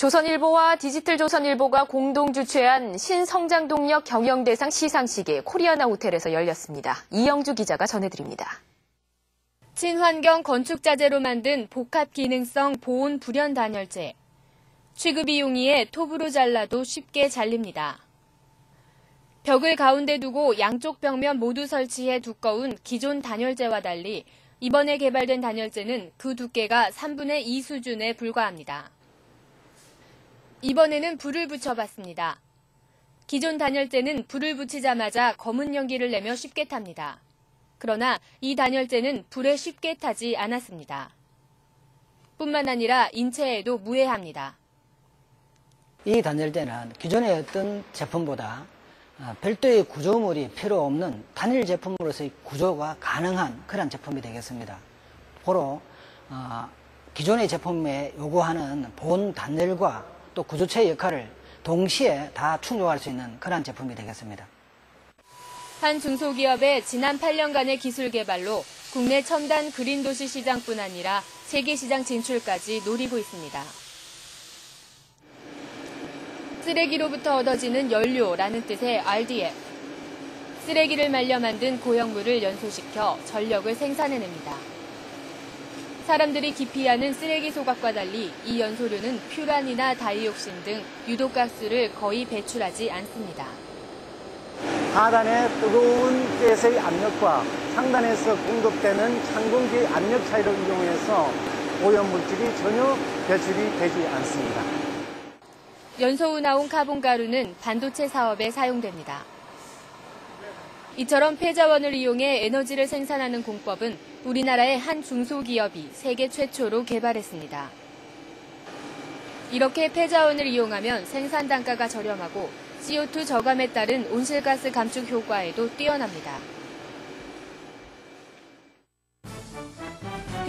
조선일보와 디지털조선일보가 공동 주최한 신성장동력 경영대상 시상식이 코리아나 호텔에서 열렸습니다. 이영주 기자가 전해드립니다. 친환경 건축자재로 만든 복합 기능성 보온 불연 단열재. 취급이 용이해 톱으로 잘라도 쉽게 잘립니다. 벽을 가운데 두고 양쪽 벽면 모두 설치해 두꺼운 기존 단열재와 달리 이번에 개발된 단열재는 그 두께가 3분의 2 수준에 불과합니다. 이번에는 불을 붙여봤습니다. 기존 단열재는 불을 붙이자마자 검은 연기를 내며 쉽게 탑니다. 그러나 이 단열재는 불에 쉽게 타지 않았습니다. 뿐만 아니라 인체에도 무해합니다. 이 단열재는 기존의 어떤 제품보다 어, 별도의 구조물이 필요 없는 단일 제품으로서의 구조가 가능한 그런 제품이 되겠습니다. 고로 어, 기존의 제품에 요구하는 본 단열과 또 구조체 역할을 동시에 다 충족할 수 있는 그런 제품이 되겠습니다. 한 중소기업의 지난 8년간의 기술 개발로 국내 첨단 그린 도시 시장뿐 아니라 세계 시장 진출까지 노리고 있습니다. 쓰레기로부터 얻어지는 연료라는 뜻의 RDF. 쓰레기를 말려 만든 고형물을 연소시켜 전력을 생산해냅니다. 사람들이 기피하는 쓰레기 소각과 달리 이 연소류는 퓨란이나 다이옥신 등 유독가스를 거의 배출하지 않습니다. 하단의 뜨거운 가스의 압력과 상단에서 공급되는 찬 공기의 압력 차이를 이용해서 오염물질이 전혀 배출이 되지 않습니다. 연소 후 나온 카본 가루는 반도체 사업에 사용됩니다. 이처럼 폐자원을 이용해 에너지를 생산하는 공법은 우리나라의 한 중소기업이 세계 최초로 개발했습니다. 이렇게 폐자원을 이용하면 생산 단가가 저렴하고 CO2 저감에 따른 온실가스 감축 효과에도 뛰어납니다.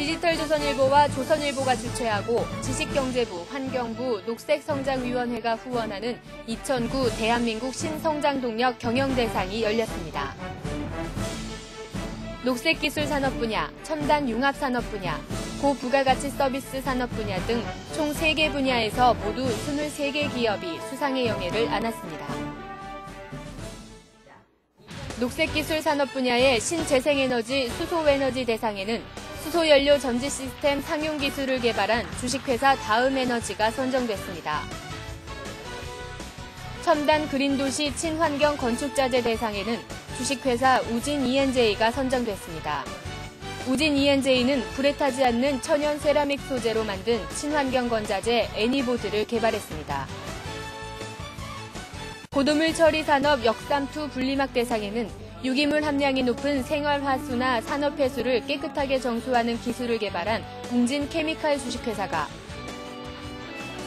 디지털 조선일보와 조선일보가 주최하고 지식경제부, 환경부, 녹색성장위원회가 후원하는 2009 대한민국 신성장동력 경영대상이 열렸습니다. 녹색기술 산업 분야, 첨단 융합 산업 분야, 고부가가치 서비스 산업 분야 등 총 3개 분야에서 모두 23개 기업이 수상의 영예를 안았습니다. 녹색기술 산업 분야의 신재생에너지 수소에너지 대상에는 수소연료 전지 시스템 상용 기술을 개발한 주식회사 다음에너지가 선정됐습니다. 첨단 그린도시 친환경 건축자재 대상에는 주식회사 우진 ENJ가 선정됐습니다. 우진 ENJ는 불에 타지 않는 천연 세라믹 소재로 만든 친환경 건자재 애니보드를 개발했습니다. 고도물 처리 산업 역삼투 분리막 대상에는 유기물 함량이 높은 생활화수나 산업폐수를 깨끗하게 정수하는 기술을 개발한 웅진 케미칼 주식회사가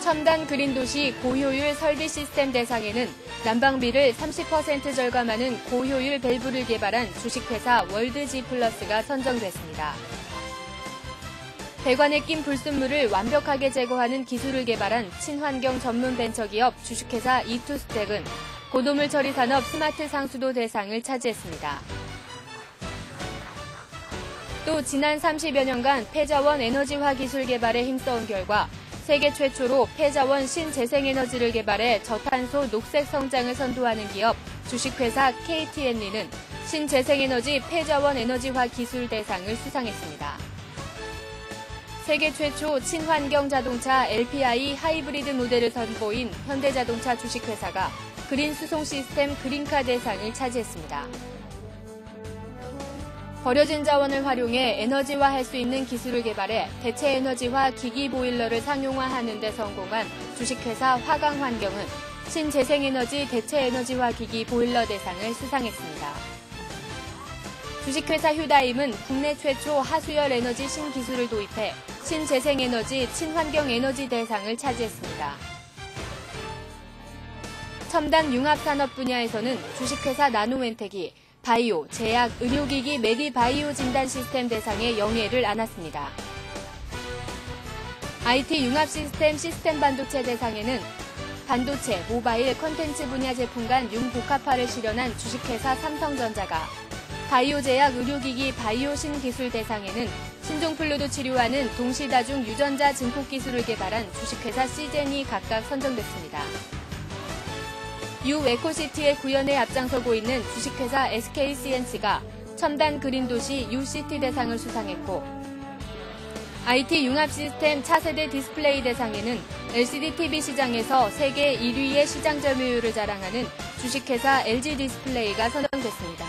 첨단 그린 도시 고효율 설비 시스템 대상에는 난방비를 30% 절감하는 고효율 밸브를 개발한 주식회사 월드지 플러스가 선정됐습니다. 배관에 낀 불순물을 완벽하게 제거하는 기술을 개발한 친환경 전문 벤처기업 주식회사 이투스텍은 고도물 처리 산업 스마트 상수도 대상을 차지했습니다. 또 지난 30여 년간 폐자원 에너지화 기술 개발에 힘써온 결과 세계 최초로 폐자원 신재생에너지를 개발해 저탄소 녹색 성장을 선도하는 기업 주식회사 KTN리는 신재생에너지 폐자원 에너지화 기술 대상을 수상했습니다. 세계 최초 친환경 자동차 LPI 하이브리드 모델을 선보인 현대자동차 주식회사가 그린 수송 시스템 그린카 대상을 차지했습니다. 버려진 자원을 활용해 에너지화할 수 있는 기술을 개발해 대체 에너지화 기기 보일러를 상용화하는 데 성공한 주식회사 화강환경은 신재생에너지 대체 에너지화 기기 보일러 대상을 수상했습니다. 주식회사 휴다임은 국내 최초 하수열 에너지 신기술을 도입해 신재생에너지 친환경 에너지 대상을 차지했습니다. 첨단 융합산업 분야에서는 주식회사 나노엔텍이 바이오, 제약, 의료기기 메디바이오 진단 시스템 대상의 영예를 안았습니다. IT 융합 시스템 시스템 반도체 대상에는 반도체, 모바일, 컨텐츠 분야 제품 간 융복합화를 실현한 주식회사 삼성전자가 바이오 제약 의료기기 바이오 신 기술 대상에는 신종플루도 치료하는 동시다중 유전자 증폭 기술을 개발한 주식회사 시젠이 각각 선정됐습니다. 유 에코시티의 구현에 앞장서고 있는 주식회사 SKCNC가 첨단 그린 도시 UCT 대상을 수상했고 IT 융합 시스템 차세대 디스플레이 대상에는 LCD TV 시장에서 세계 1위의 시장 점유율을 자랑하는 주식회사 LG 디스플레이가 선정됐습니다.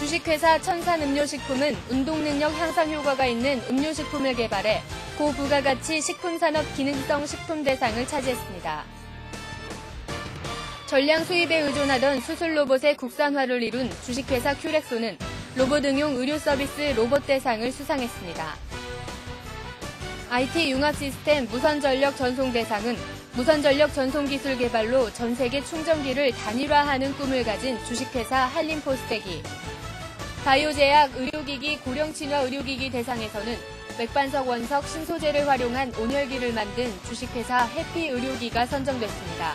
주식회사 천산음료식품은 운동능력 향상 효과가 있는 음료식품을 개발해 고부가가치 식품산업 기능성 식품 대상을 차지했습니다. 전량 수입에 의존하던 수술 로봇의 국산화를 이룬 주식회사 큐렉소는 로봇 응용 의료 서비스 로봇 대상을 수상했습니다. IT 융합 시스템 무선 전력 전송 대상은 무선 전력 전송 기술 개발로 전 세계 충전기를 단일화하는 꿈을 가진 주식회사 한림포스텍이 바이오제약 의료기기 고령친화 의료기기 대상에서는 맥반석 원석 신소재를 활용한 온열기를 만든 주식회사 해피 의료기가 선정됐습니다.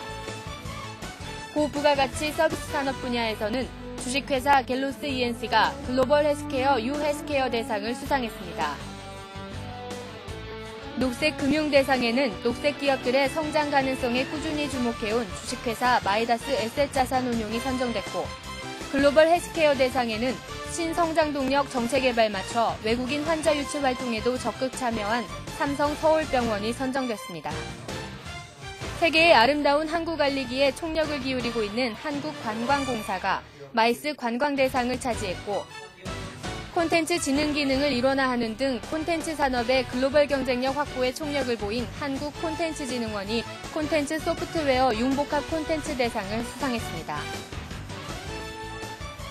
고부가가치 서비스 산업 분야에서는 주식회사 갤로스 ENC가 글로벌 헬스케어 유 헬스케어 대상을 수상했습니다. 녹색 금융 대상에는 녹색 기업들의 성장 가능성에 꾸준히 주목해온 주식회사 마이다스 에셋 자산 운용이 선정됐고 글로벌 헬스케어 대상에는 신성장 동력 정책 개발 맞춰 외국인 환자 유치 활동에도 적극 참여한 삼성 서울병원이 선정됐습니다. 세계의 아름다운 한국 알리기에 총력을 기울이고 있는 한국관광공사가 마이스 관광대상을 차지했고 콘텐츠 지능 기능을 일원화하는 등 콘텐츠 산업의 글로벌 경쟁력 확보에 총력을 보인 한국콘텐츠진흥원이 콘텐츠 소프트웨어 융복합 콘텐츠 대상을 수상했습니다.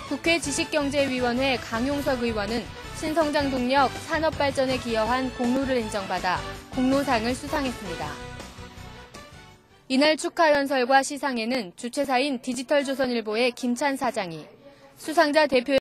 국회 지식경제위원회 강용석 의원은 신성장 동력 산업 발전에 기여한 공로를 인정받아 공로상을 수상했습니다. 이날 축하 연설과 시상에는 주최사인 디지털조선일보의 김찬 사장이 수상자 대표